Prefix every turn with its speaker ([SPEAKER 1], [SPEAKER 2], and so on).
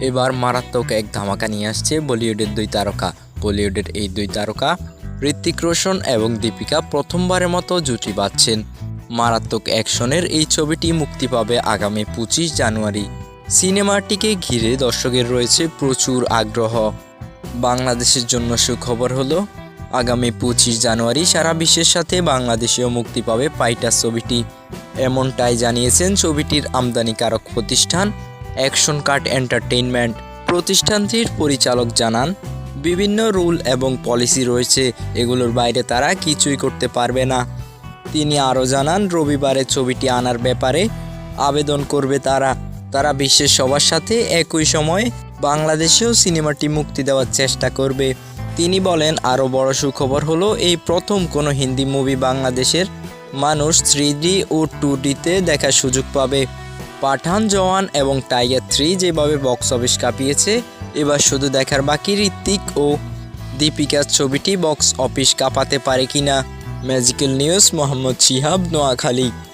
[SPEAKER 1] এবার মারাত্মক এক ধামাকা নিয়ে আসছে বলিউডের দুই তারকা। বলিউডের এই দুই তারকা ঋত্বিক রোশন এবং দীপিকা প্রথমবারের মতো জুটি বাঁধছেন। মারাত্মক অ্যাকশনের এই ছবিটি মুক্তি পাবে আগামী পঁচিশ জানুয়ারি। সিনেমাটিকে ঘিরে দর্শকের রয়েছে প্রচুর আগ্রহ। বাংলাদেশের জন্য সুখবর হলো, আগামী পঁচিশ জানুয়ারি সারা বিশ্বের সাথে বাংলাদেশেও মুক্তি পাবে পাইটাস ছবিটি। এমনটাই জানিয়েছেন ছবিটির আমদানিকারক প্রতিষ্ঠান অ্যাকশন কার্ট এন্টারটেইনমেন্ট প্রতিষ্ঠানটির পরিচালক জানান, বিভিন্ন রুল এবং পলিসি রয়েছে, এগুলোর বাইরে তারা কিছুই করতে পারবে না। তিনি আরও জানান, রবিবারে ছবিটি আনার ব্যাপারে আবেদন করবে তারা। তারা বিশ্বের সবার সাথে একই সময়ে বাংলাদেশেও সিনেমাটি মুক্তি দেওয়ার চেষ্টা করবে। তিনি বলেন, আরও বড় সুখবর হলো, এই প্রথম কোনো হিন্দি মুভি বাংলাদেশের মানুষ থ্রি ও টু ডিতে দেখার সুযোগ পাবে। পাঠান জওয়ান এবং টাইগার থ্রি যেভাবে বক্স অফিস কাঁপিয়েছে, এবার শুধু দেখার বাকি ঋত্বিক ও দীপিকার ছবিটি বক্স অফিস কাঁপাতে পারে কিনা? Magical news, Mohammad Shihab, Noakhali.